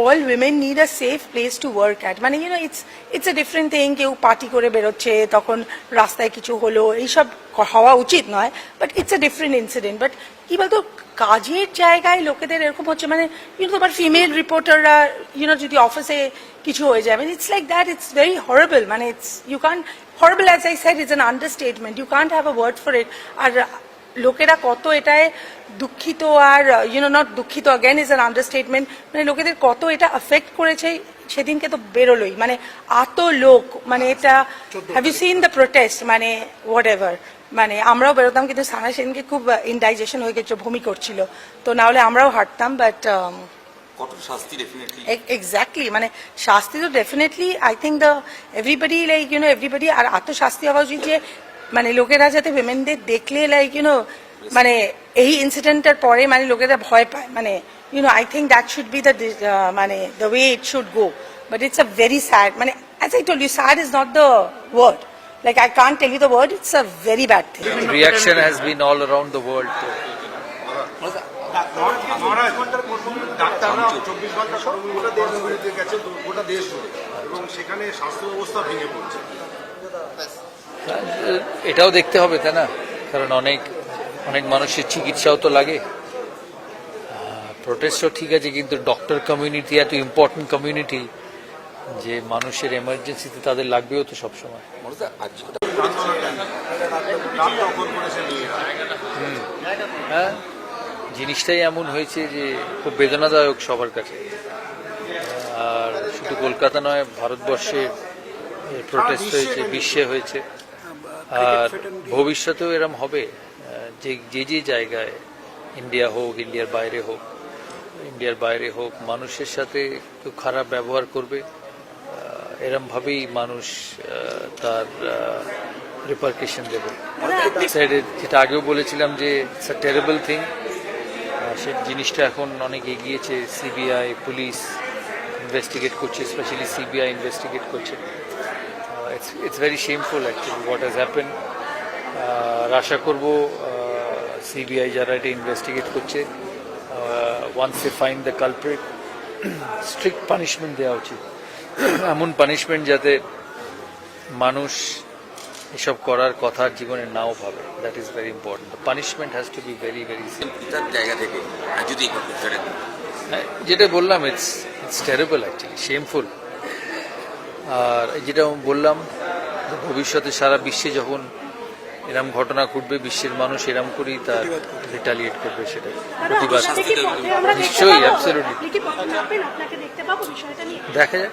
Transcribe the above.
all women need a safe place to work at. মানে know, it's it's a different thing কেউ party করে বেরোচ্ছে, তখন রাস্তায় কিছু হলো, এইসব হওয়া উচিত নয় but it's a different incident but কি বলতো, কাজের জায়গায় লোকেদের এরকম হচ্ছে মানে ইউনো তোমার ফিমেল রিপোর্টাররা ইউনো যদি অফিসে কিছু হয়ে যায় মানে it's like that it's very horrible মানে it's you can horrible as I said it's an understatement you can't have a word for it আর লোকেরা কত এটায় দুঃখিত আর ইউনো নট দুঃখিত অ্যাগেন ইজ অ্যান আন্ডারস্টেটমেন্ট মানে লোকেদের কত এটা এফেক্ট করেছে সেদিনকে তো বেরোলোই। মানে এত লোক মানে এটা have you seen the protest মানে হোয়াট এভার মানে আমরাও বেরোতাম কিন্তু সানা সেনকে খুব ইনডাইজেশন হয়ে গেছিল ভূমি করছিল। তো না হলে আমরাও হাঁটতাম বাট শাস্তি এক্স্যাক্টলি মানে শাস্তি তো definitely I think the everybody like you know everybody আর এত শাস্তি হওয়া উচিত যে মানে লোকেরা যাতে উইমেনদের দেখলে লাইক ইউনো মানে এই ইনসিডেন্টের পরে মানে লোকেরা ভয় পায়। মানে you know I think that should be the মানে the way it should go but it's a very sad মানে as I told you sad is not the word like I can't tell you the word it's a very bad thing ডাক্তাররা চব্বিশ ঘণ্টা গোটা দেশ গেছে গোটা দেশ জুড়ে এবং সেখানে স্বাস্থ্য ব্যবস্থা ভেঙে পড়ছে এটাও দেখতে হবে তাই না? কারণ অনেক অনেক মানুষের চিকিৎসাও তো লাগে। প্রোটেস্টও ঠিক আছে কিন্তু ডক্টর কমিউনিটি এত ইম্পর্টেন্ট কমিউনিটি যে মানুষের এমার্জেন্সিতে তাদের লাগবেও তো সবসময়। হ্যাঁ? জিনিসটাই এমন হয়েছে যে খুব বেদনাদায়ক সবার কাছে। আর শুধু কলকাতা নয় ভারতবর্ষে প্রোটেস্ট হয়েছে বিশ্বে হয়েছে। আর ভবিষ্যতেও এরম হবে যে যে যে জায়গায় ইন্ডিয়া হোক ইন্ডিয়ার বাইরে হোক ইন্ডিয়ার বাইরে হোক মানুষের সাথে কেউ খারাপ ব্যবহার করবে এরমভাবেই মানুষ তার রিপার্কেশন দেবে। Said যেটা আগেও বলেছিলাম যে ইটস আ টেরেবল থিং সে জিনিসটা এখন অনেক এগিয়েছে সিবিআই পুলিশ ইনভেস্টিগেট করছে স্পেশালি সিবিআই ইনভেস্টিগেট করছে। It's very shameful actually what has happen আর আশা করব সিবিআই যারা এটা ইনভেস্টিগেট করছে once a find the culprit strict punishment দেওয়া উচিত। এমন পানিশমেন্ট যাতে মানুষ এসব করার কথা জীবনে নাও ভাবে। That is very important punishment has to be very very পিতার জায়গা থেকে যদি হ্যাঁ, যেটা বললাম it's it's terrible actually shameful আর এই যেটা বললাম ভবিষ্যতে সারা বিশ্বে যখন এরম ঘটনা ঘটবে বিশ্বের মানুষ এরম করেই তার রিটালিয়েট করবে সেটা প্রতিবাদ। নিশ্চয়ই, নিয়ে? দেখা যাক।